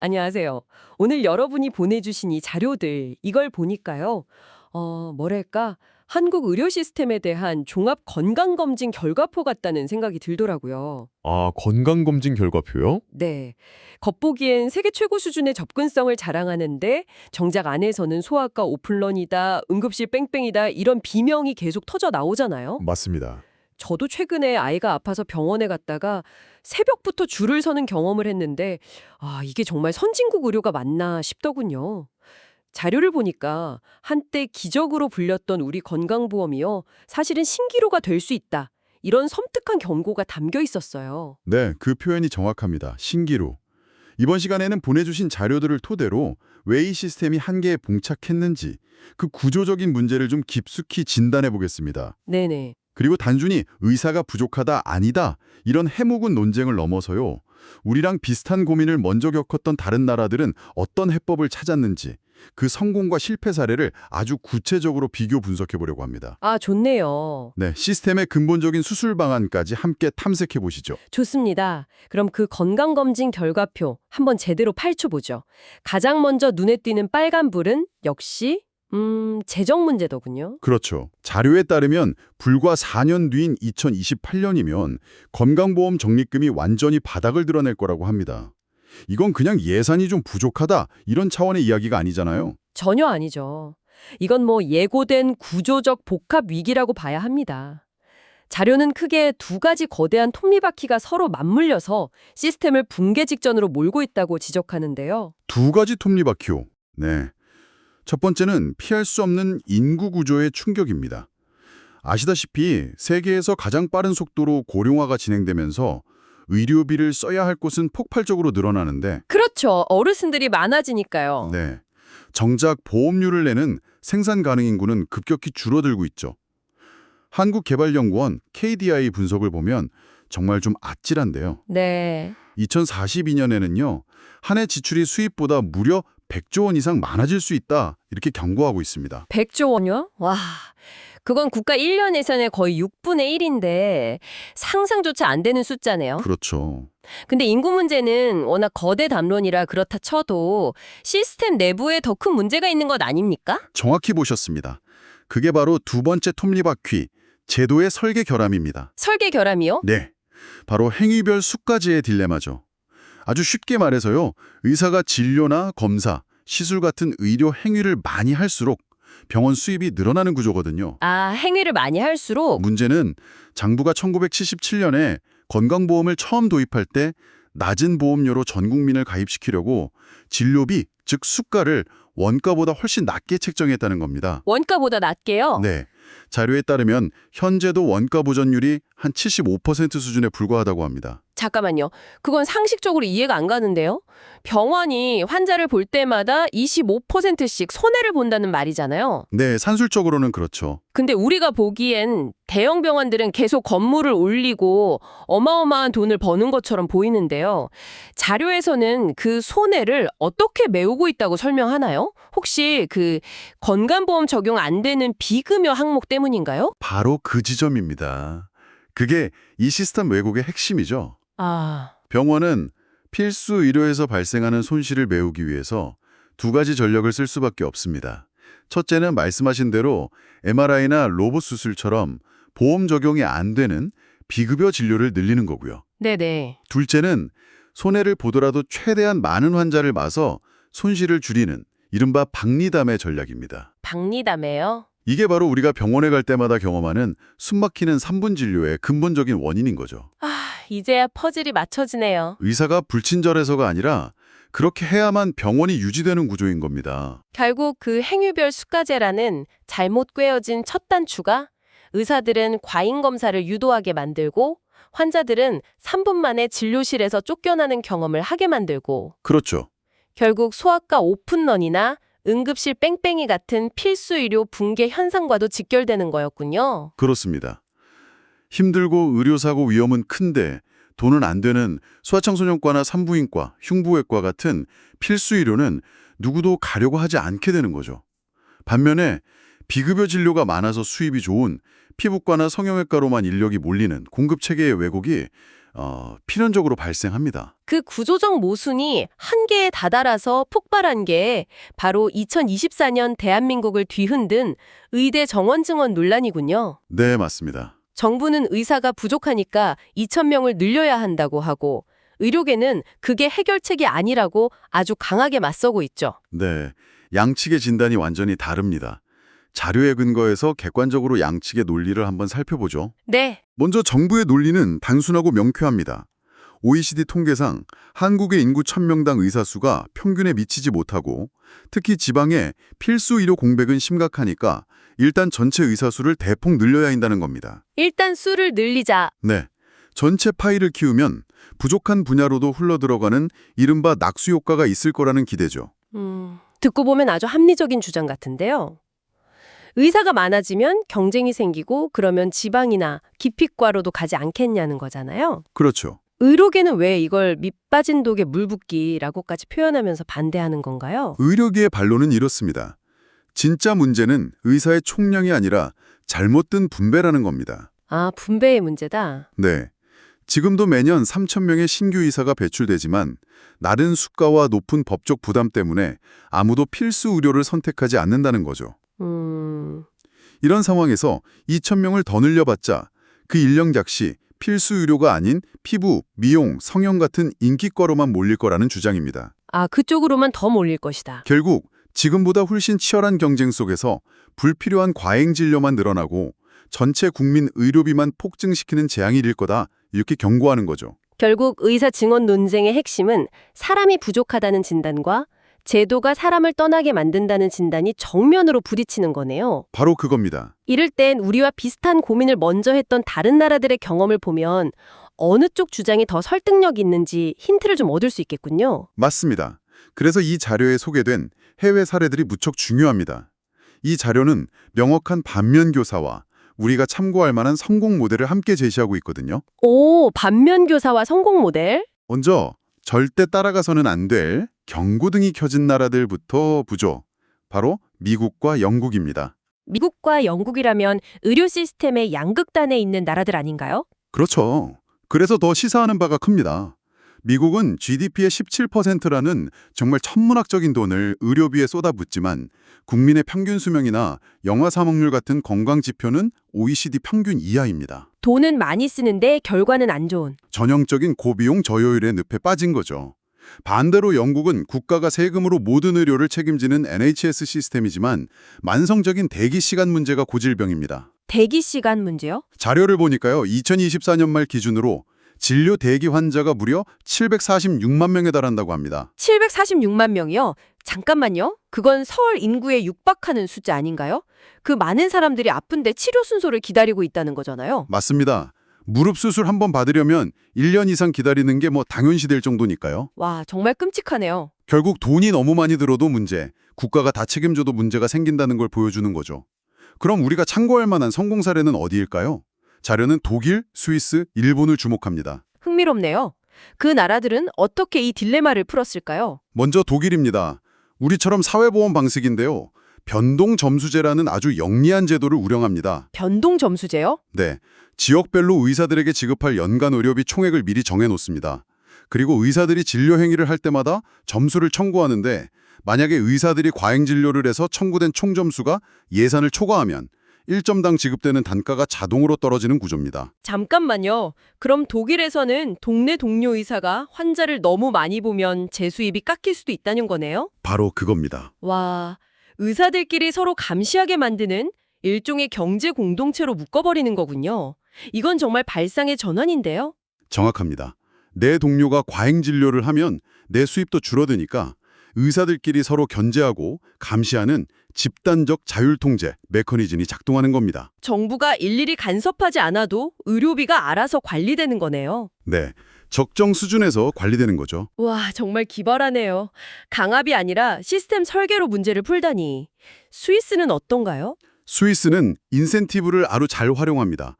안녕하세요. 오늘 여러분이 보내주신 이 자료들, 이걸 보니까요. 어, 뭐랄까. 한국 의료 시스템에 대한 종합 건강검진 결과표 같다는 생각이 들더라고요. 아, 건강검진 결과표요? 네. 겉보기엔 세계 최고 수준의 접근성을 자랑하는데 정작 안에서는 소아과 오픈런이다, 응급실 뺑뺑이다 이런 비명이 계속 터져 나오잖아요. 맞습니다. 저도 최근에 아이가 아파서 병원에 갔다가 새벽부터 줄을 서는 경험을 했는데 아, 이게 정말 선진국 의료가 맞나 싶더군요. 자료를 보니까 한때 기적으로 불렸던 우리 건강보험이요. 사실은 신기루가 될 수 있다. 이런 섬뜩한 경고가 담겨 있었어요. 네, 그 표현이 정확합니다. 신기루. 이번 시간에는 보내주신 자료들을 토대로 왜 이 시스템이 한계에 봉착했는지 그 구조적인 문제를 좀 깊숙이 진단해 보겠습니다. 네네. 그리고 단순히 의사가 부족하다 아니다 이런 해묵은 논쟁을 넘어서요. 우리랑 비슷한 고민을 먼저 겪었던 다른 나라들은 어떤 해법을 찾았는지 그 성공과 실패 사례를 아주 구체적으로 비교 분석해 보려고 합니다. 아, 좋네요. 네, 시스템의 근본적인 수술 방안까지 함께 탐색해 보시죠. 좋습니다. 그럼 그 건강검진 결과표 한번 제대로 파헤쳐 보죠. 가장 먼저 눈에 띄는 빨간 불은 역시 음, 재정 문제더군요. 그렇죠. 자료에 따르면 불과 4년 뒤인 2028년이면 건강보험 적립금이 완전히 바닥을 드러낼 거라고 합니다. 이건 그냥 예산이 좀 부족하다 이런 차원의 이야기가 아니잖아요. 전혀 아니죠. 이건 뭐 예고된 구조적 복합 위기라고 봐야 합니다. 자료는 크게 두 가지 거대한 톱니바퀴가 서로 맞물려서 시스템을 붕괴 직전으로 몰고 있다고 지적하는데요. 두 가지 톱니바퀴요. 네. 첫 번째는 피할 수 없는 인구 구조의 충격입니다. 아시다시피 세계에서 가장 빠른 속도로 고령화가 진행되면서 의료비를 써야 할 곳은 폭발적으로 늘어나는데 그렇죠. 어르신들이 많아지니까요. 네. 정작 보험료를 내는 생산 가능 인구는 급격히 줄어들고 있죠. 한국개발연구원 KDI 분석을 보면 정말 좀 아찔한데요. 네. 2042년에는요. 한 해 지출이 수입보다 무려 100조 원 이상 많아질 수 있다. 이렇게 경고하고 있습니다. 100조 원요? 와. 그건 국가 1년 예산의 거의 6분의 1인데 상상조차 안 되는 숫자네요. 그렇죠. 근데 인구 문제는 워낙 거대 담론이라 그렇다 쳐도 시스템 내부에 더 큰 문제가 있는 것 아닙니까? 정확히 보셨습니다. 그게 바로 두 번째 톱니바퀴, 제도의 설계 결함입니다. 설계 결함이요? 네. 바로 행위별 수까지의 딜레마죠. 아주 쉽게 말해서요. 의사가 진료나 검사, 시술 같은 의료 행위를 많이 할수록 병원 수입이 늘어나는 구조거든요. 아, 행위를 많이 할수록 문제는 장부가 1977년에 건강보험을 처음 도입할 때 낮은 보험료로 전 국민을 가입시키려고 진료비, 즉 수가를 원가보다 훨씬 낮게 책정했다는 겁니다. 원가보다 낮게요. 네. 자료에 따르면 현재도 원가 보전율이 한 75% 수준에 불과하다고 합니다. 잠깐만요. 그건 상식적으로 이해가 안 가는데요. 병원이 환자를 볼 때마다 25%씩 손해를 본다는 말이잖아요. 네, 산술적으로는 그렇죠. 근데 우리가 보기엔 대형 병원들은 계속 건물을 올리고 어마어마한 돈을 버는 것처럼 보이는데요. 자료에서는 그 손해를 어떻게 메우고 있다고 설명하나요? 혹시 그 건강보험 적용 안 되는 비급여 항목 때문인가요? 바로 그 지점입니다. 그게 이 시스템 왜곡의 핵심이죠. 아, 병원은 필수 의료에서 발생하는 손실을 메우기 위해서 두 가지 전력을 쓸 수밖에 없습니다. 첫째는 말씀하신 대로 MRI나 로봇 수술처럼 보험 적용이 안 되는 비급여 진료를 늘리는 거고요. 네네. 둘째는 손해를 보더라도 최대한 많은 환자를 봐서 손실을 줄이는 이른바 박리담의 전략입니다. 박리담에요? 이게 바로 우리가 병원에 갈 때마다 경험하는 숨막히는 3분 진료의 근본적인 원인인 거죠. 아, 이제야 퍼즐이 맞춰지네요. 의사가 불친절해서가 아니라 그렇게 해야만 병원이 유지되는 구조인 겁니다. 결국 그 행위별 수가제라는 잘못 꿰어진 첫 단추가 의사들은 과잉 검사를 유도하게 만들고 환자들은 3분 만에 진료실에서 쫓겨나는 경험을 하게 만들고 그렇죠. 결국 소아과 오픈런이나 응급실 뺑뺑이 같은 필수 의료 붕괴 현상과도 직결되는 거였군요. 그렇습니다. 힘들고 의료사고 위험은 큰데 돈은 안 되는 소아청소년과나 산부인과, 흉부외과 같은 필수 의료는 누구도 가려고 하지 않게 되는 거죠. 반면에 비급여 진료가 많아서 수입이 좋은 피부과나 성형외과로만 인력이 몰리는 공급체계의 왜곡이 어, 필연적으로 발생합니다. 그 구조적 모순이 한계에 다다라서 폭발한 게 바로 2024년 대한민국을 뒤흔든 의대 정원 증원 논란이군요. 네, 맞습니다. 정부는 의사가 부족하니까 2,000명을 늘려야 한다고 하고 의료계는 그게 해결책이 아니라고 아주 강하게 맞서고 있죠. 네, 양측의 진단이 완전히 다릅니다. 자료에 근거해서 객관적으로 양측의 논리를 한번 살펴보죠. 네, 먼저 정부의 논리는 단순하고 명쾌합니다. OECD 통계상 한국의 인구 1000명당 의사 수가 평균에 미치지 못하고 특히 지방에 필수 의료 공백은 심각하니까 일단 전체 의사 수를 대폭 늘려야 한다는 겁니다. 일단 수를 늘리자. 네. 전체 파이를 키우면 부족한 분야로도 흘러들어가는 이른바 낙수 효과가 있을 거라는 기대죠. 음, 듣고 보면 아주 합리적인 주장 같은데요. 의사가 많아지면 경쟁이 생기고 그러면 지방이나 기피과로도 가지 않겠냐는 거잖아요. 그렇죠. 의료계는 왜 이걸 밑빠진 독에 물 붓기라고까지 표현하면서 반대하는 건가요? 의료계의 반론은 이렇습니다. 진짜 문제는 의사의 총량이 아니라 잘못된 분배라는 겁니다. 아, 분배의 문제다. 네. 지금도 매년 3,000명의 신규 의사가 배출되지만 낮은 수가와 높은 법적 부담 때문에 아무도 필수 의료를 선택하지 않는다는 거죠. 음, 이런 상황에서 2,000명을 더 늘려봤자 그 인력 역시 필수 의료가 아닌 피부, 미용, 성형 같은 인기과로만 몰릴 거라는 주장입니다. 아, 그쪽으로만 더 몰릴 것이다. 결국 지금보다 훨씬 치열한 경쟁 속에서 불필요한 과잉 진료만 늘어나고 전체 국민 의료비만 폭증시키는 재앙이 일 거다 이렇게 경고하는 거죠. 결국 의사 증원 논쟁의 핵심은 사람이 부족하다는 진단과 제도가 사람을 떠나게 만든다는 진단이 정면으로 부딪히는 거네요. 바로 그겁니다. 이럴 땐 우리와 비슷한 고민을 먼저 했던 다른 나라들의 경험을 보면 어느 쪽 주장이 더 설득력 있는지 힌트를 좀 얻을 수 있겠군요. 맞습니다. 그래서 이 자료에 소개된 해외 사례들이 무척 중요합니다. 이 자료는 명확한 반면 교사와 우리가 참고할 만한 성공 모델을 함께 제시하고 있거든요. 오, 반면 교사와 성공 모델? 먼저 절대 따라가서는 안 될 경고등이 켜진 나라들부터 보죠. 바로 미국과 영국입니다. 미국과 영국이라면 의료 시스템의 양극단에 있는 나라들 아닌가요? 그렇죠. 그래서 더 시사하는 바가 큽니다. 미국은 GDP의 17%라는 정말 천문학적인 돈을 의료비에 쏟아붓지만 국민의 평균 수명이나 영아 사망률 같은 건강 지표는 OECD 평균 이하입니다. 돈은 많이 쓰는데 결과는 안 좋은. 전형적인 고비용 저효율의 늪에 빠진 거죠. 반대로 영국은 국가가 세금으로 모든 의료를 책임지는 NHS 시스템이지만 만성적인 대기 시간 문제가 고질병입니다. 대기 시간 문제요? 자료를 보니까요. 2024년 말 기준으로 진료 대기 환자가 무려 746만 명에 달한다고 합니다. 746만 명이요? 잠깐만요. 그건 서울 인구에 육박하는 숫자 아닌가요? 그 많은 사람들이 아픈데 치료 순서를 기다리고 있다는 거잖아요. 맞습니다. 무릎 수술 한번 받으려면 1년 이상 기다리는 게 뭐 당연시 될 정도니까요. 와, 정말 끔찍하네요. 결국 돈이 너무 많이 들어도 문제, 국가가 다 책임져도 문제가 생긴다는 걸 보여주는 거죠. 그럼 우리가 참고할 만한 성공 사례는 어디일까요? 자료는 독일, 스위스, 일본을 주목합니다. 흥미롭네요. 그 나라들은 어떻게 이 딜레마를 풀었을까요? 먼저 독일입니다. 우리처럼 사회보험 방식인데요. 변동 점수제라는 아주 영리한 제도를 운영합니다. 변동 점수제요? 네, 지역별로 의사들에게 지급할 연간 의료비 총액을 미리 정해놓습니다. 그리고 의사들이 진료 행위를 할 때마다 점수를 청구하는데 만약에 의사들이 과잉 진료를 해서 청구된 총점수가 예산을 초과하면 1점당 지급되는 단가가 자동으로 떨어지는 구조입니다. 잠깐만요. 그럼 독일에서는 동네 동료 의사가 환자를 너무 많이 보면 재수입이 깎일 수도 있다는 거네요? 바로 그겁니다. 와, 의사들끼리 서로 감시하게 만드는 일종의 경제 공동체로 묶어버리는 거군요. 이건 정말 발상의 전환인데요. 정확합니다. 내 동료가 과잉 진료를 하면 내 수입도 줄어드니까 의사들끼리 서로 견제하고 감시하는 집단적 자율 통제 메커니즘이 작동하는 겁니다. 정부가 일일이 간섭하지 않아도 의료비가 알아서 관리되는 거네요. 네. 적정 수준에서 관리되는 거죠. 와, 정말 기발하네요. 강압이 아니라 시스템 설계로 문제를 풀다니. 스위스는 어떤가요? 스위스는 인센티브를 아주 잘 활용합니다.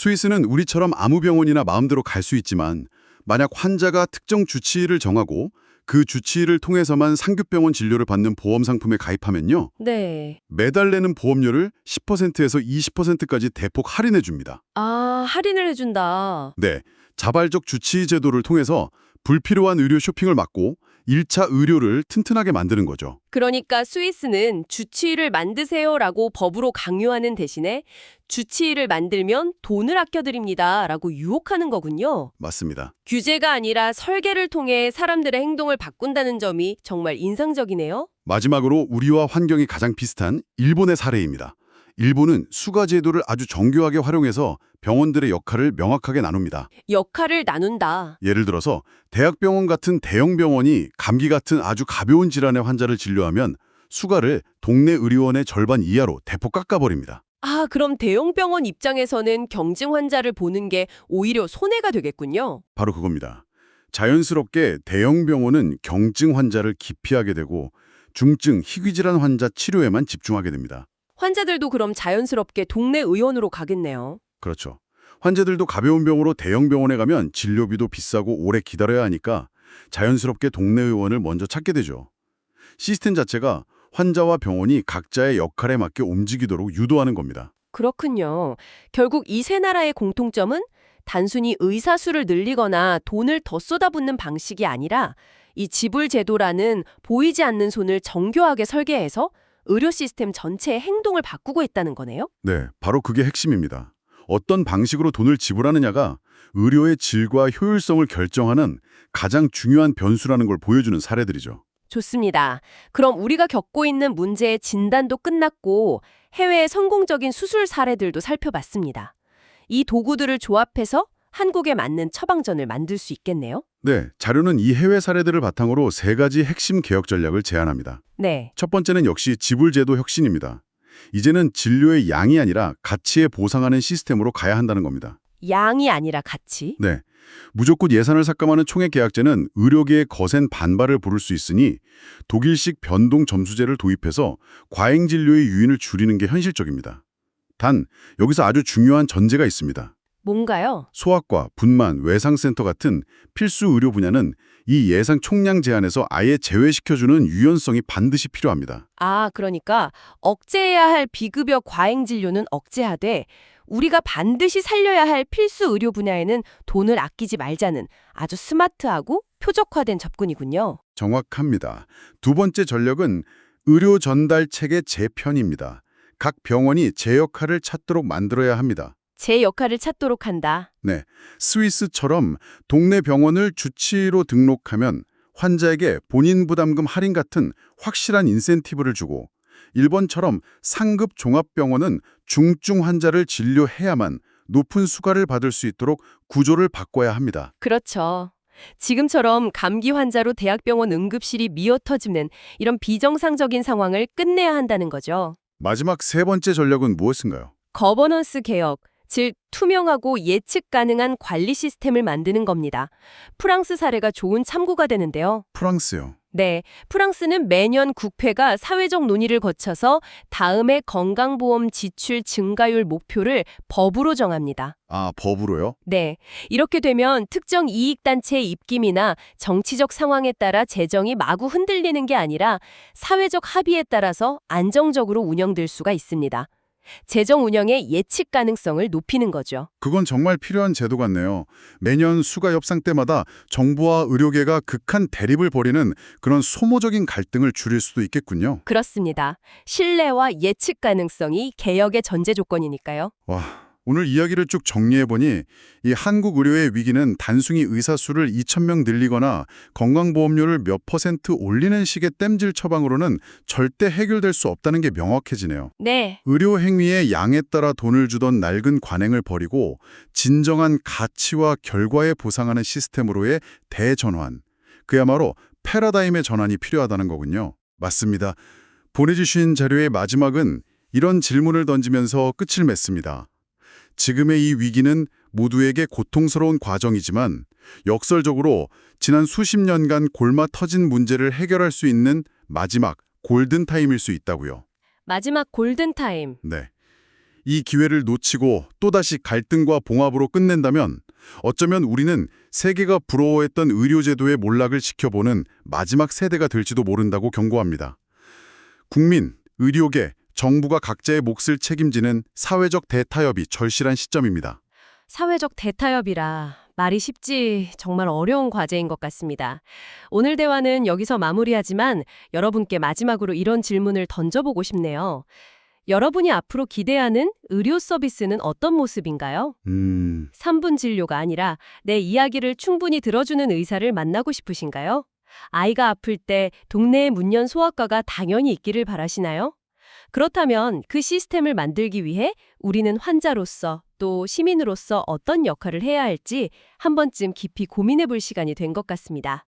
스위스는 우리처럼 아무 병원이나 마음대로 갈 수 있지만 만약 환자가 특정 주치의를 정하고 그 주치의를 통해서만 상급병원 진료를 받는 보험 상품에 가입하면요. 네. 매달 내는 보험료를 10%에서 20%까지 대폭 할인해 줍니다. 아, 할인을 해준다. 네. 자발적 주치 제도를 통해서 불필요한 의료 쇼핑을 막고 1차 의료를 튼튼하게 만드는 거죠. 그러니까 스위스는 주치의를 만드세요라고 법으로 강요하는 대신에 주치의를 만들면 돈을 아껴드립니다라고 유혹하는 거군요. 맞습니다. 규제가 아니라 설계를 통해 사람들의 행동을 바꾼다는 점이 정말 인상적이네요. 마지막으로 우리와 환경이 가장 비슷한 일본의 사례입니다. 일본은 수가 제도를 아주 정교하게 활용해서 병원들의 역할을 명확하게 나눕니다. 역할을 나눈다. 예를 들어서 대학병원 같은 대형 병원이 감기 같은 아주 가벼운 질환의 환자를 진료하면 수가를 동네 의료원의 절반 이하로 대폭 깎아버립니다. 아, 그럼 대형 병원 입장에서는 경증 환자를 보는 게 오히려 손해가 되겠군요. 바로 그겁니다. 자연스럽게 대형 병원은 경증 환자를 기피하게 되고 중증, 희귀 질환 환자 치료에만 집중하게 됩니다. 환자들도 그럼 자연스럽게 동네 의원으로 가겠네요. 그렇죠. 환자들도 가벼운 병으로 대형 병원에 가면 진료비도 비싸고 오래 기다려야 하니까 자연스럽게 동네 의원을 먼저 찾게 되죠. 시스템 자체가 환자와 병원이 각자의 역할에 맞게 움직이도록 유도하는 겁니다. 그렇군요. 결국 이 세 나라의 공통점은 단순히 의사 수를 늘리거나 돈을 더 쏟아붓는 방식이 아니라 이 지불 제도라는 보이지 않는 손을 정교하게 설계해서 의료 시스템 전체의 행동을 바꾸고 있다는 거네요. 네, 바로 그게 핵심입니다. 어떤 방식으로 돈을 지불하느냐가 의료의 질과 효율성을 결정하는 가장 중요한 변수라는 걸 보여주는 사례들이죠. 좋습니다. 그럼 우리가 겪고 있는 문제의 진단도 끝났고 해외의 성공적인 수술 사례들도 살펴봤습니다. 이 도구들을 조합해서 한국에 맞는 처방전을 만들 수 있겠네요. 네, 자료는 이 해외 사례들을 바탕으로 세 가지 핵심 개혁 전략을 제안합니다. 네. 첫 번째는 역시 지불제도 혁신입니다. 이제는 진료의 양이 아니라 가치에 보상하는 시스템으로 가야 한다는 겁니다. 양이 아니라 가치. 네. 무조건 예산을 삭감하는 총액 계약제는 의료계의 거센 반발을 부를 수 있으니 독일식 변동 점수제를 도입해서 과잉 진료의 유인을 줄이는 게 현실적입니다. 단, 여기서 아주 중요한 전제가 있습니다. 뭔가요? 소아과, 분만, 외상센터 같은 필수 의료 분야는 이 예상 총량 제한에서 아예 제외시켜주는 유연성이 반드시 필요합니다. 아, 그러니까 억제해야 할 비급여 과잉 진료는 억제하되 우리가 반드시 살려야 할 필수 의료 분야에는 돈을 아끼지 말자는 아주 스마트하고 표적화된 접근이군요. 정확합니다. 두 번째 전력은 의료 전달 체계 재편입니다. 각 병원이 제 역할을 찾도록 만들어야 합니다. 제 역할을 찾도록 한다. 스위스처럼 동네 병원을 주치의로 등록하면 환자에게 본인 부담금 할인 같은 확실한 인센티브를 주고 일본처럼 상급 종합병원은 중증 환자를 진료해야만 높은 수가를 받을 수 있도록 구조를 바꿔야 합니다. 그렇죠. 지금처럼 감기 환자로 대학병원 응급실이 미어터지는 이런 비정상적인 상황을 끝내야 한다는 거죠. 마지막 세 번째 전략은 무엇인가요? 거버넌스 개혁, 즉 투명하고 예측 가능한 관리 시스템을 만드는 겁니다. 프랑스 사례가 좋은 참고가 되는데요. 프랑스요. 네, 프랑스는 매년 국회가 사회적 논의를 거쳐서 다음의 건강보험 지출 증가율 목표를 법으로 정합니다. 아, 법으로요? 네, 이렇게 되면 특정 이익단체의 입김이나 정치적 상황에 따라 재정이 마구 흔들리는 게 아니라 사회적 합의에 따라서 안정적으로 운영될 수가 있습니다. 재정 운영의 예측 가능성을 높이는 거죠. 그건 정말 필요한 제도 같네요. 매년 수가 협상 때마다 정부와 의료계가 극한 대립을 벌이는 그런 소모적인 갈등을 줄일 수도 있겠군요. 그렇습니다. 신뢰와 예측 가능성이 개혁의 전제 조건이니까요. 와, 오늘 이야기를 쭉 정리해보니 이 한국 의료의 위기는 단순히 의사 수를 2,000명 늘리거나 건강보험료를 몇 퍼센트 올리는 식의 땜질 처방으로는 절대 해결될 수 없다는 게 명확해지네요. 네, 의료 행위의 양에 따라 돈을 주던 낡은 관행을 버리고 진정한 가치와 결과에 보상하는 시스템으로의 대전환. 그야말로 패러다임의 전환이 필요하다는 거군요. 맞습니다. 보내주신 자료의 마지막은 이런 질문을 던지면서 끝을 맺습니다. 지금의 이 위기는 모두에게 고통스러운 과정이지만 역설적으로 지난 수십 년간 골마 터진 문제를 해결할 수 있는 마지막 골든타임일 수 있다고요. 마지막 골든타임. 네. 이 기회를 놓치고 또다시 갈등과 봉합으로 끝낸다면 어쩌면 우리는 세계가 부러워했던 의료제도의 몰락을 지켜보는 마지막 세대가 될지도 모른다고 경고합니다. 국민, 의료계, 정부가 각자의 몫을 책임지는 사회적 대타협이 절실한 시점입니다. 사회적 대타협이라 말이 쉽지 정말 어려운 과제인 것 같습니다. 오늘 대화는 여기서 마무리하지만 여러분께 마지막으로 이런 질문을 던져보고 싶네요. 여러분이 앞으로 기대하는 의료 서비스는 어떤 모습인가요? 음, 3분 진료가 아니라 내 이야기를 충분히 들어주는 의사를 만나고 싶으신가요? 아이가 아플 때 동네에 문연 소아과가 당연히 있기를 바라시나요? 그렇다면 그 시스템을 만들기 위해 우리는 환자로서 또 시민으로서 어떤 역할을 해야 할지 한 번쯤 깊이 고민해 볼 시간이 된 것 같습니다.